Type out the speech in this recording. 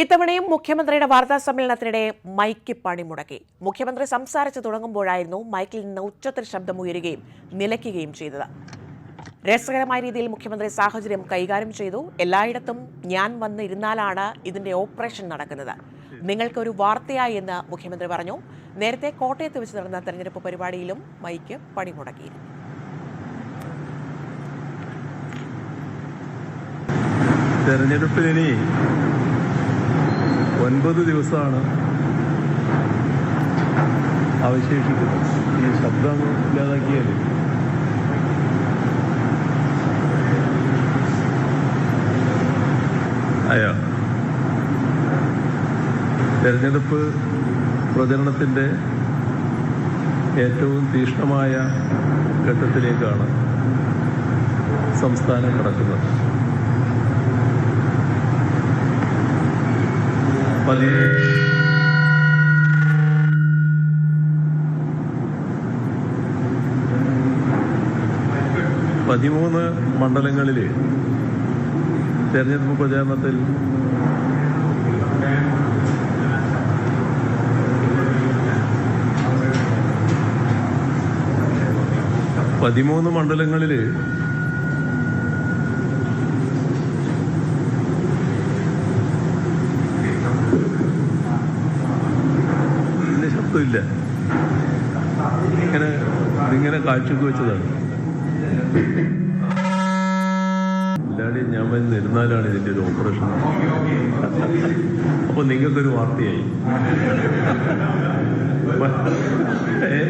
ഇത്തവണയും മുഖ്യമന്ത്രിയുടെ വാർത്താ സമ്മേളനത്തിനിടെ മൈക്ക് പണിമുടക്കി മുഖ്യമന്ത്രി സംസാരിച്ചു തുടങ്ങുമ്പോഴായിരുന്നു മൈക്കിൽ നിന്ന് ഉച്ചത്തിൽ ശബ്ദമുയരുകയും നിലയ്ക്കുകയും ചെയ്തത്. രസകരമായ രീതിയിൽ മുഖ്യമന്ത്രി സാഹചര്യം കൈകാര്യം ചെയ്തു. എല്ലായിടത്തും ഞാൻ വന്നിരുന്നാലാണ് ഇതിന്റെ ഓപ്പറേഷൻ നടക്കുന്നത്. നിങ്ങൾക്കൊരു വാർത്തയായി എന്ന് മുഖ്യമന്ത്രി പറഞ്ഞു. നേരത്തെ കോട്ടയത്ത് വെച്ച് നടന്ന തെരഞ്ഞെടുപ്പ് പരിപാടിയിലും മൈക്ക് പണിമുടക്കിയിരുന്നു തെരഞ്ഞെടുപ്പിന് ഒൻപത് ദിവസമാണ് അവശേഷിക്കുന്നത്. ഈ ശബ്ദം ഇല്ലാതാക്കിയാൽ അയാ. തെരഞ്ഞെടുപ്പ് പ്രചരണത്തിന്റെ ഏറ്റവും തീക്ഷ്ണമായ ഘട്ടത്തിലേക്കാണ് സംസ്ഥാനം കടക്കുന്നത്. പതിവ് പതിമൂന്ന് മണ്ഡലങ്ങളിൽ തെരഞ്ഞെടുപ്പ് പ്രചാരണത്തിൽ പതിമൂന്ന് മണ്ഡലങ്ങളിൽ ഇതിന് ഇങ്ങനെ ഇങ്ങനെ കാഴ്ചക്ക് വെച്ചതാണ്. ഇല്ലാടി ഞാൻ വന്ന് ഇരുന്നാലാണ് ഇതിന്റെ ഒരു ഓപ്പറേഷൻ അപ്പൊ നിങ്ങൾക്കൊരു വാർത്തയായി. ഏ?